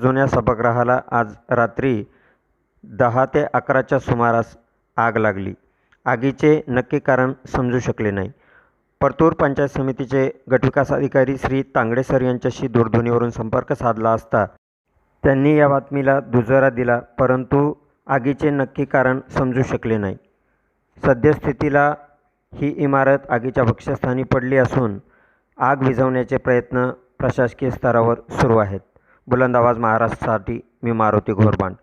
जुन्या सभागृहाला आज रात्री दहा ते अकराच्या सुमारास आग लागली. आगीचे नक्की कारण समजू शकले नाही. परतूर पंचायत समितीचे गटविकास अधिकारी श्री तांगडे सर यांच्याशी दूरध्वनीवरून संपर्क साधला असता त्यांनी या बातमीला दुजोरा दिला परंतु आगीचे नक्की कारण समजू शकले नाही. सद्यस्थितीला ही इमारत आगीच्या भक्ष्यस्थानी पडली असून आग विझवण्याचे प्रयत्न प्रशासकीय स्तरावर सुरू आहेत. बुलंद आवाज महाराष्ट्रासाठी मी मारुती घोरबांड.